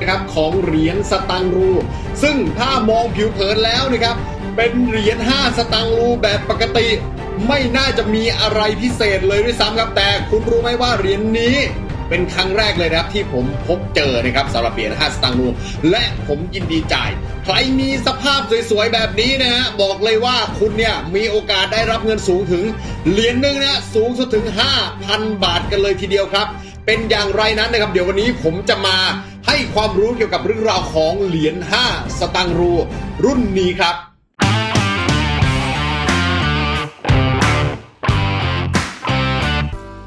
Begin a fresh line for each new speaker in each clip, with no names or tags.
นะครับของเหรียญสตังรู ซึ่งถ้ามองผิวเผินแล้วนะครับ เป็นเหรียญ5สตังรูแบบปกติ ไม่น่าจะมีอะไรพิเศษเลยด้วยซ้ำครับแต่คุณรู้ไหมว่าเหรียญนี้เป็นครั้งแรกเลยนะครับที่ผมพบเจอนะครับสำหรับเหรียญ5สตางค์รูและผมยินดีจ่าย ใครมีสภาพสวยๆแบบนี้นะฮะบอกเลยว่าคุณเนี่ยมีโอกาสได้รับเงินสูงถึงเหรียญหนึ่งนะสูงสุดถึง 5,000 บาทกันเลยทีเดียวครับ เป็นอย่างไรนั้นนะครับ เดี๋ยววันนี้ผมจะมา ให้ความรู้เกี่ยวกับเรื่องราวของเหรียญ 5 สตังรู รุ่นนี้ครับ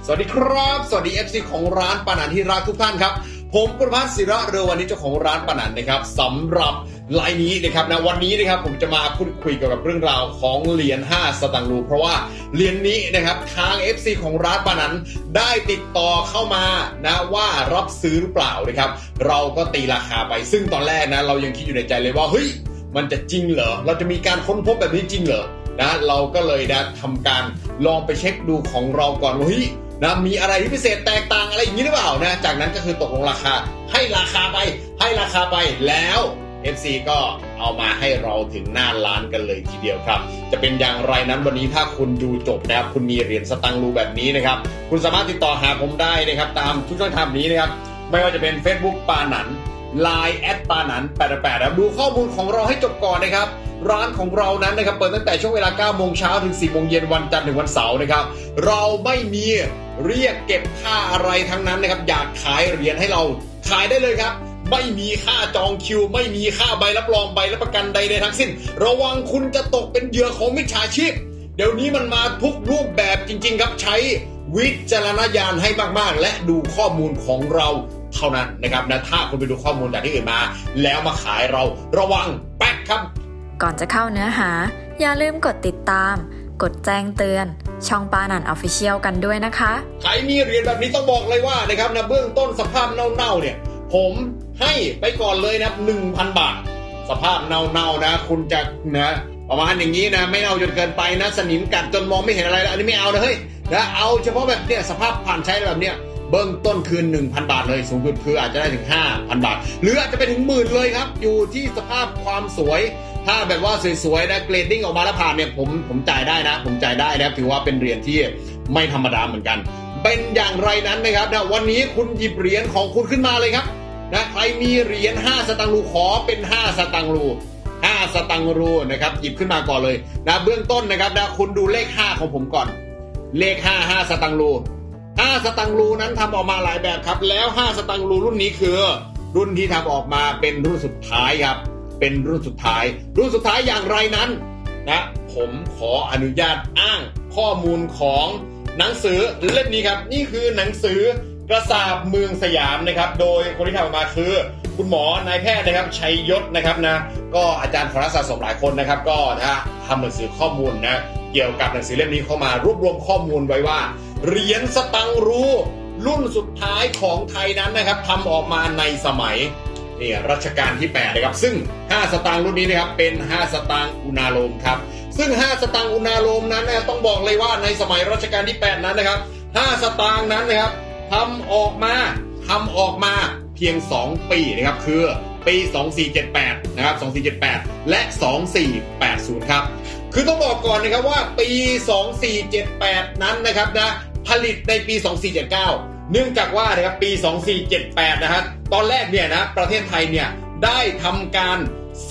สวัสดีครับ สวัสดี FC ของร้านปานันที่รักทุกท่านครับ ผมประพัฒน์ศิระเรือวันนี้เจ้าของร้านปนันนะครับสำหรับไลน์นี้นะครับนะวันนี้นะครับผมจะมาพูดคุยเกี่ยวกับเรื่องราวของเหรียญ5สตางค์รูเพราะว่าเหรียญนี้นะครับทาง FC ของร้านปนันได้ติดต่อเข้ามานะว่ารับซื้อหรือเปล่านะครับ เราก็ตีราคาไป ซึ่งตอนแรกนะเรายังคิดอยู่ในใจเลยว่าเฮ้ยมันจะจริงเหรอ เราจะมีการค้นพบแบบนี้จริงเหรอนะเราก็เลยนะทำการลองไปเช็คดูของเราก่อนว่าเฮ้ย นะมีอะไรที่พิเศษแตกต่างอะไรอย่างนี้หรือเปล่านะจากนั้นก็คือตกลงราคาให้ราคาไป ให้ราคาไปแล้ว FC ก็เอามาให้เราถึงหน้าร้านกันเลยทีเดียวครับ จะเป็นอย่างไรนั้นวันนี้ถ้าคุณดูจบนะครับ คุณมีเหรียญสตังค์รูแบบนี้นะครับ คุณสามารถติดต่อหาผมได้นะครับ ตามทุกช่องทางนี้นะครับ ไม่ว่าจะเป็น Facebook ปาหนัน Line แอดปาหนัน88นะครับดูข้อมูลของเราให้จบก่อนนะครับ ร้านของเรานั้นนะครับเปิดตั้งแต่ช่วงเวลา9โมงเช้าถึง10โมงเย็นวันจันทร์ถึงวันเสาร์นะครับ เราไม่มีเรียกเก็บค่าอะไรทั้งนั้นนะครับ อยากขายเหรียญให้เราขายได้เลยครับไม่มีค่าจองคิว ไม่มีค่าใบรับรองใบรับประกันใดๆทั้งสิ้น ระวังคุณจะตกเป็นเหยื่อของมิจฉาชีพ เดี๋ยวนี้มันมาทุกรูปแบบจริง ๆ ครับใช้วิจารณญาณให้มากๆ และดูข้อมูลของเรา เท่านั้นนะครับนะถ้าคุณไปดูข้อมูลจากที่อื่นมา แล้วมาขายเราระวังแป๊กครับ
ก่อนจะเข้าเนื้อหา อย่าลืมกดติดตาม กดแจ้งเตือน ช่องปานันออฟฟิเชียลกันด้วยนะคะ
ใครมีเหรียญแบบนี้ต้องบอกเลยว่านะครับนะเบื้องต้นสภาพเน่าๆเนี่ย ผมให้ไปก่อนเลยนะครับ1,000บาท สภาพเน่าๆนะ คุณจะนะประมาณอย่างนี้นะไม่เน่าจนเกินไปนะ สนิมกัดจนมองไม่เห็นอะไรแล้วอันนี้ไม่เอานะเฮ้ยนะเอาเฉพาะแบบเนี้ยสภาพผ่านใช้แบบเนี้ย เบื้องต้นคือ1,000 บาทเลย สูงสุดคืออาจจะได้ถึง 5,000 บาท หรืออาจจะไปถึงหมื่นเลยครับ อยู่ที่สภาพความสวย ถ้าแบบว่าสวยๆนะเกรดดิ้งออกมาแล้วผ่านเนี่ยผมผมจ่ายได้นะ ผมจ่ายได้นะครับถือว่าเป็นเหรียญที่ไม่ธรรมดาเหมือนกัน เป็นอย่างไรนั้นนะครับนะวันนี้คุณหยิบเหรียญของคุณขึ้นมาเลยครับนะใครมีเหรียญ5สตังค์รูขอเป็น 5 สตังค์รู5สตังค์รูนะครับหยิบขึ้นมาก่อนเลยนะเบื้องต้นนะครับนะคุณดูเลข 5 ของผมก่อน เลข 5 5 สตังค์รู 5 สตังรูนั้นทำออกมาหลายแบบครับ แล้ว 5 สตังรูรุ่นนี้คือ รุ่นที่ทำออกมาเป็นรุ่นสุดท้ายครับ เป็นรุ่นสุดท้าย รุ่นสุดท้ายอย่างไรนั้นนะผมขออนุญาตอ้างข้อมูลของหนังสือเล่มนี้ครับ นี่คือหนังสือกระสาบเมืองสยามนะครับ โดยคนที่ทำออกมาคือ คุณหมอนายแพทย์นะครับชัยยศนะครับนะ ก็อาจารย์คณะสะสมหลายคนนะครับ ก็นะทำหนังสือข้อมูลนะเกี่ยวกับหนังสือเล่มนี้เข้ามารวบรวมข้อมูลไว้ว่า เหรียญสตังรูรุ่นสุดท้ายของไทยนั้นนะครับทำออกมาในสมัยนี่รัชกาลที่8นะครับซึ่ง 5 สตางค์รุ่นนี้นะครับเป็น 5 สตางค์อุณาโลมครับซึ่ง 5 สตางค์อุณาโลมนั้นนะต้องบอกเลยว่าในสมัยรัชกาลที่ 8 นั้นนะครับ 5 สตางค์นั้นนะครับทำออกมาทำออกมาเพียง 2 ปีนะครับคือปี 2478 นะครับ 2478 และ 2480 ครับ คือต้องบอกก่อนนะครับว่าปี 2478 นั้นนะครับนะ ผลิตในปี 2479 เนื่องจากว่านะครับปี 2478 นะฮะตอนแรกเนี่ยนะประเทศไทยเนี่ยได้ทำการ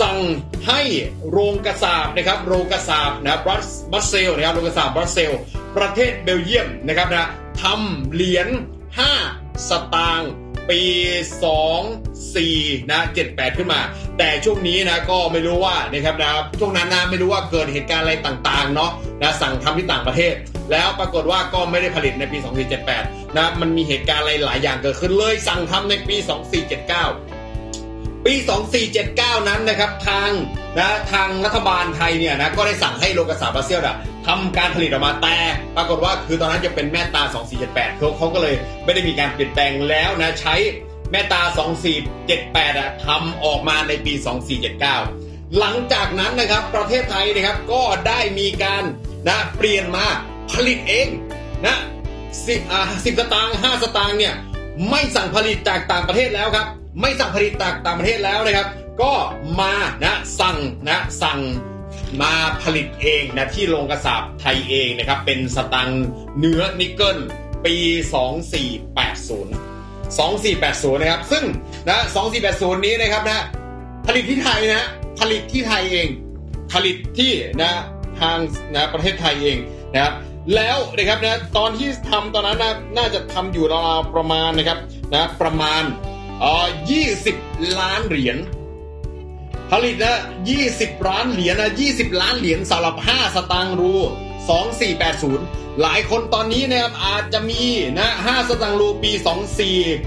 สั่งให้โรงกระสาบนะครับโรงกระสาบนะบรัสบัสเซลนะครับโรงกระสาบบรัสเซล ประเทศเบลเยียมนะครับนะทำเหรียญ 5 สตางค์ปี 24นะ78 ขึ้นมา แต่ช่วงนี้นะก็ไม่รู้ว่านะครับนะช่วงนั้นนะไม่รู้ว่าเกิดเหตุการณ์อะไรต่างๆเนาะนะสั่งทำที่ต่างประเทศ แล้วปรากฏว่าก็ไม่ได้ผลิตในปี 2478 นะ มันมีเหตุการณ์อะไรหลายอย่างเกิดขึ้นเลย สั่งทำในปี 2479 ปี 2479 นั้นนะครับทางนะทางรัฐบาลไทยเนี่ยนะก็ได้สั่งให้โรงกระสาบราเซียลอะทำการผลิตออกมาแต่ ปรากฏว่าคือตอนนั้นจะเป็นแม่ตา 2478เขาเขาก็เลยไม่ได้มีการเปลี่ยนแปลงแล้วนะใช้แม่ตา 2478อะทำออกมาในปี 2479 หลังจากนั้นนะครับประเทศไทยนะครับก็ได้มีการนะเปลี่ยนมา ผลิตเองนะสิอ่าสิบสตางค์ห้าสตางค์เนี่ยไม่สั่งผลิตจากต่างประเทศแล้วครับ ไม่สั่งผลิตจากต่างประเทศแล้วนะครับ ก็มานะสั่งนะสั่งมาผลิตเองนะที่โรงกระสาบไทยเองนะครับ เป็นสตังค์เนื้อนิกเกิลปี 2480 2480 นะครับ ซึ่งนะ2480 นี้นะครับนะผลิตที่ไทยนะผลิตที่ไทยเอง ผลิตที่นะทางนะประเทศไทยเองนะครับ แล้วนะครับนะตอนที่ทำตอนนั้นนะน่าจะทำอยู่ราวประมาณนะครับนะประมาณเอ่อ20ล้านเหรียญผลิตนะ20ล้านเหรียญนะ20ล้านเหรียญสำหรับ5สตางค์รู2480หลายคนตอนนี้นะครับอาจจะมีนะ5สตางค์รูปี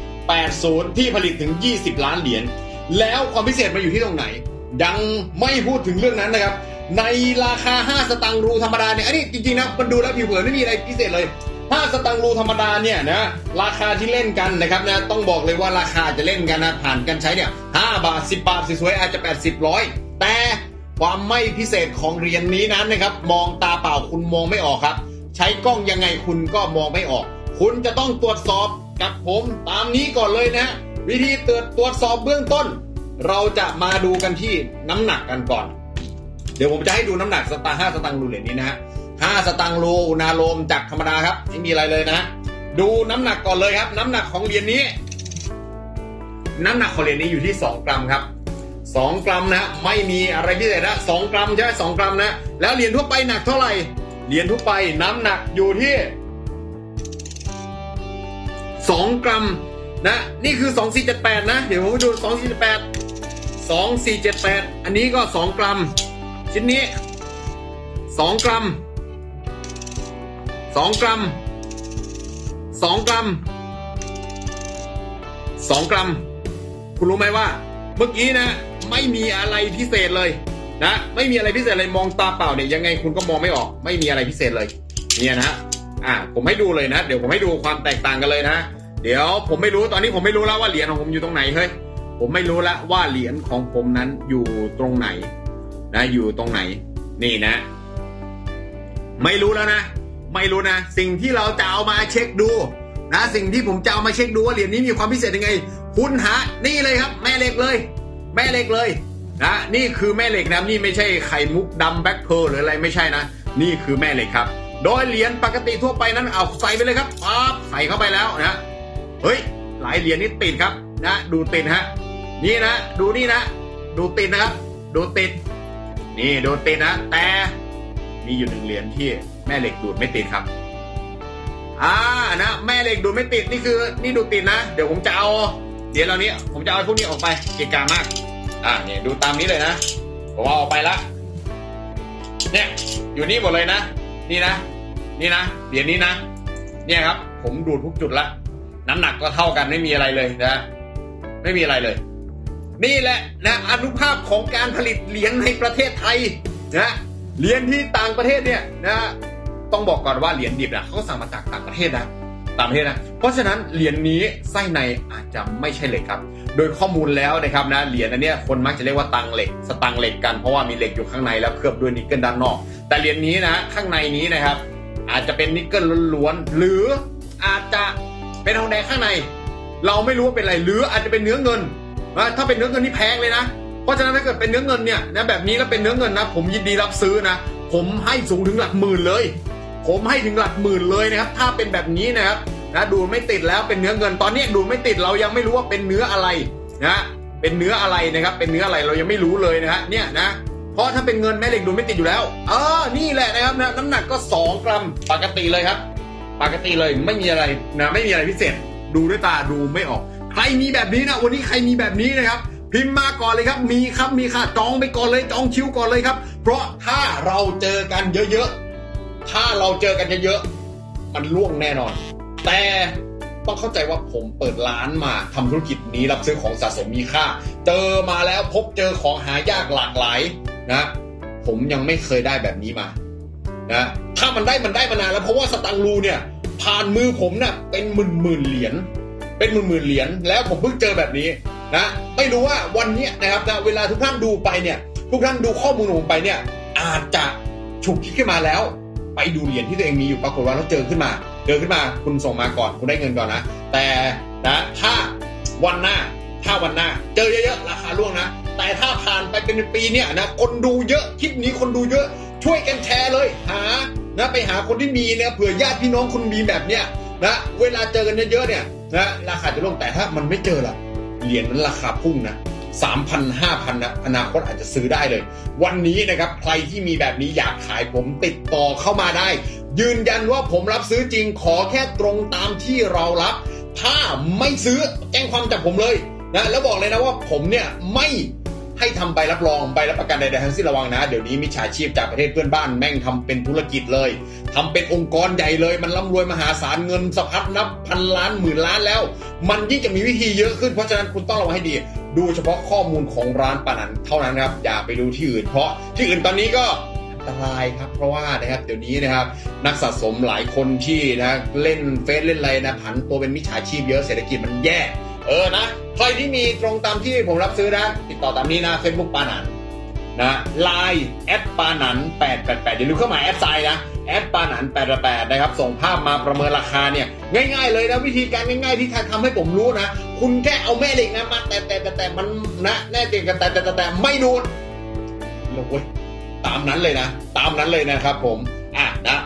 2480ที่ผลิตถึง20ล้านเหรียญแล้วความพิเศษมาอยู่ที่ตรงไหน ยังไม่พูดถึงเรื่องนั้นนะครับ ในราคา 5 สตางค์รูธรรมดาเนี่ย อันนี้จริงๆนะ มันดูแล้วผิวเผินไม่มีอะไรพิเศษเลย 5 สตางค์รูธรรมดาเนี่ยนะ ราคาที่เล่นกันนะครับนะ ต้องบอกเลยว่าราคาจะเล่นกันนะ ผ่านกันใช้เนี่ย 5 บาท 10 บาทสวยๆอาจจะ 80ร้อยแต่ความไม่พิเศษของเหรียญนี้นั้นนะครับ มองตาเปล่าคุณมองไม่ออกครับ ใช้กล้องยังไงคุณก็มองไม่ออก คุณจะต้องตรวจสอบกับผมตามนี้ก่อนเลยนะ วิธีตรวจตรวจสอบเบื้องต้น เราจะมาดูกันที่น้ำหนักกันก่อน เดี๋ยวผมจะให้ดูน้ำหนักสตางค์ห้าสตางค์รูเหรียญนี้นะฮะห้าสตางค์รูอุณาโลมจากธรรมดาครับไม่มีอะไรเลยนะดูน้ำหนักก่อนเลยครับ น้ำหนักของเหรียญนี้ น้ำหนักของเหรียญนี้อยู่ที่ 2 กรัมครับ 2 กรัมนะไม่มีอะไรพิเศษนะ2กรัมใช่ไหมสองกรัมนะแล้วเหรียญทั่วไปหนักเท่าไหร่เหรียญทั่วไปน้ำหนักอยู่ที่ 2 กรัมนะนี่คือ 2478 นะ เดี๋ยวผมดู 2478 2478 อันนี้ก็ 2 กรัม ชิ้นนี้2กรัม2กรัม2กรัม2กรัม คุณรู้ไหมว่า เมื่อกี้นะ ไม่มีอะไรพิเศษเลยนะไม่มีอะไรพิเศษเลยมองตาเปล่าเนี่ยยังไงคุณก็มองไม่ออก ไม่มีอะไรพิเศษเลยเนี่ยนะอ่าผมให้ดูเลยนะ เดี๋ยวผมให้ดูความแตกต่างกันเลยนะ เดี๋ยวผมไม่รู้ตอนนี้ผมไม่รู้แล้วว่าเหรียญของผมอยู่ตรงไหนเฮ้ยผมไม่รู้แล้วว่าเหรียญของผมนั้นอยู่ตรงไหน นะอยู่ตรงไหน นี่นะ ไม่รู้แล้วนะ ไม่รู้นะ สิ่งที่เราจะเอามาเช็คดูนะสิ่งที่ผมจะเอามาเช็คดูว่าเหรียญนี้มีความพิเศษยังไง คุณหานี่เลยครับ แม่เหล็กเลย แม่เหล็กเลยนะนี่คือแม่เหล็กนะนี่ไม่ใช่ไข่มุกดำแบ็คเพร์ลหรืออะไรไม่ใช่นะ นี่คือแม่เหล็กครับ โดยเหรียญปกติทั่วไปนั้นเอาใส่ไปเลยครับปั๊บใส่เข้าไปแล้วนะเฮ้ยหลายเหรียญนี่ติดครับนะ ดูติดฮะนี่นะ ดูนี่นะ ดูติดนะครับ ดูติด นี่โดูติดนะ แต่มีอยู่หนึ่งเหรียญที่แม่เหล็กดูดไม่ติดครับ อ่านะแม่เหล็กดูดไม่ติดนี่คือนี่ดูติดนะ เดี๋ยวผมจะเอาเหรียญเหล่านี้ ผมจะเอาพวกนี้ออกไปเกะกามาก อ่าเนี่ยดูตามนี้เลยนะผมเอาออกไปละเนี่ยอยู่นี่หมดเลยนะ นี่นะ นี่นะเหรียญนี้นะ เนี่ยครับ ผมดูดทุกจุดละน้ำหนักก็เท่ากันไม่มีอะไรเลยนะ ไม่มีอะไรเลย นี่แหละนะอนุภาพของการผลิตเหรียญในประเทศไทยนะเหรียญที่ต่างประเทศเนี่ยนะต้องบอกก่อนว่าเหรียญดิบนะเขาสั่งมาจากต่างประเทศนะต่างประเทศนะเพราะฉะนั้นเหรียญนี้ไส้ในอาจจะไม่ใช่เหล็กครับ โดยข้อมูลแล้วนะครับนะเหรียญอันนี้คนมักจะเรียกว่าตังเหล็ก สตังเหล็กกันเพราะว่ามีเหล็กอยู่ข้างในแล้วเคลือบด้วยนิกเกิลด้านนอก แต่เหรียญนี้นะข้างในนี้นะครับ อาจจะเป็นนิกเกิลล้วนๆหรืออาจจะเป็นทองแดงข้างใน เราไม่รู้ว่าเป็นอะไรหรืออาจจะเป็นเนื้อเงิน นะถ้าเป็นเนื้อเงินนี่แพงเลยนะ เพราะฉะนั้นถ้าเกิดเป็นเนื้อเงินเนี่ยนะแบบนี้แล้วเป็นเนื้อเงินนะ ผมยินดีรับซื้อนะ ผมให้สูงถึงหลักหมื่นเลย ผมให้ถึงหลักหมื่นเลยนะครับ ถ้าเป็นแบบนี้นะครับนะดูไม่ติดแล้วเป็นเนื้อเงินตอนนี้ดูไม่ติดเรายังไม่รู้ว่าเป็นเนื้ออะไรนะเป็นเนื้ออะไรนะครับ เป็นเนื้ออะไรเรายังไม่รู้เลยนะฮะเนี่ยนะเพราะถ้าเป็นเงินแม่เหล็กดูไม่ติดอยู่แล้วเออนี่แหละนะครับนะน้ำหนักก็ 2 กรัมปกติเลยครับ ปกติเลยไม่มีอะไรนะไม่มีอะไรพิเศษ ดูด้วยตาดูไม่ออก ใครมีแบบนี้นะวันนี้ใครมีแบบนี้นะครับ พิมพ์มาก่อนเลยครับ มีครับมีค่ะจองไปก่อนเลยจองคิวก่อนเลยครับ เพราะถ้าเราเจอกันเยอะๆถ้าเราเจอกันเยอะๆมันล่วงแน่นอน แต่ต้องเข้าใจว่าผมเปิดร้านมาทำธุรกิจนี้รับซื้อของสะสมมีค่า เจอมาแล้วพบเจอของหายากหลากหลายนะ ผมยังไม่เคยได้แบบนี้มานะถ้ามันได้มันได้มานานแล้วเพราะว่าสตังรูเนี่ยผ่านมือผมเนี่ยเป็นหมื่นหมื่นเหรียญ เป็นหมื่นหมื่นๆเหรียญแล้วผมเพิ่งเจอแบบนี้นะไม่รู้ว่าวันนี้นะครับนะเวลาทุกท่านดูไปเนี่ย ทุกท่านดูข้อมูลผมไปเนี่ย อาจจะฉุกคิดขึ้นมาแล้ว ไปดูเหรียญที่ตัวเองมีอยู่ปรากฏว่าเราเจอขึ้นมาเจอขึ้นมาคุณส่งมาก่อนคุณได้เงินก่อนนะ แต่นะถ้าวันหน้าถ้าวันหน้า เจอเยอะๆราคาล่วงนะ แต่ถ้าผ่านไปเป็นปีเนี่ยนะคนดูเยอะคลิปนี้คนดูเยอะ ช่วยกันแชร์เลยหานะไปหาคนที่มีเนี่ยเผื่อญาติพี่น้องคุณมีแบบเนี้ยนะเวลาเจอกันเยอะๆเนี่ย นะราคาจะลงแต่ถ้ามันไม่เจอล่ะเหรียญนั้นราคาพุ่งนะสามพันห้าพันนะอนาคตอาจจะซื้อได้เลย วันนี้นะครับใครที่มีแบบนี้อยากขายผมติดต่อเข้ามาได้ ยืนยันว่าผมรับซื้อจริงขอแค่ตรงตามที่เรารับ ถ้าไม่ซื้อแจ้งความจับผมเลยนะแล้วบอกเลยนะว่าผมเนี่ยไม่ ให้ทำใบรับรองใบรับประกันใดๆทั้งสิ้นระวังนะ เดี๋ยวนี้มิจฉาชีพจากประเทศเพื่อนบ้านแม่งทำเป็นธุรกิจเลยทำเป็นองค์กรใหญ่เลย มันร่ำรวยมหาศาลเงินสะพัดนับพันล้านหมื่นล้านแล้ว มันยิ่งจะมีวิธีเยอะขึ้นเพราะฉะนั้นคุณต้องระวังให้ดี ดูเฉพาะข้อมูลของร้านปานันเท่านั้นครับอย่าไปดูที่อื่น เพราะที่อื่นตอนนี้ก็อันตรายครับเพราะว่านะครับเดี๋ยวนี้นะครับนักสะสมหลายคนที่นะเล่นเฟซเล่นอะไรนะผันตัวเป็นมิจฉาชีพเยอะเศรษฐกิจมันแย่ เออนะใครที่มีตรงตามที่ผมรับซื้อนะ ติดต่อตามนี้นะ Facebook ปานันนะไลน์แอดปานัน888อย่าลืมเข้ามาแอดไซน์นะแอดปานัน888นะครับ ส่งภาพมาประเมินราคาเนี่ย ง่าย ๆ เลยนะ วิธีการง่ายๆที่ทำให้ผมรู้นะ คุณแค่เอาแม่เหล็กนะมาแต่แต่แต่แต่มันนะแน่จริงกันแต่แต่แต่แต่ไม่ดูดลงเว้ยตามนั้นเลยนะ ตามนั้นเลยนะครับผม อะนะ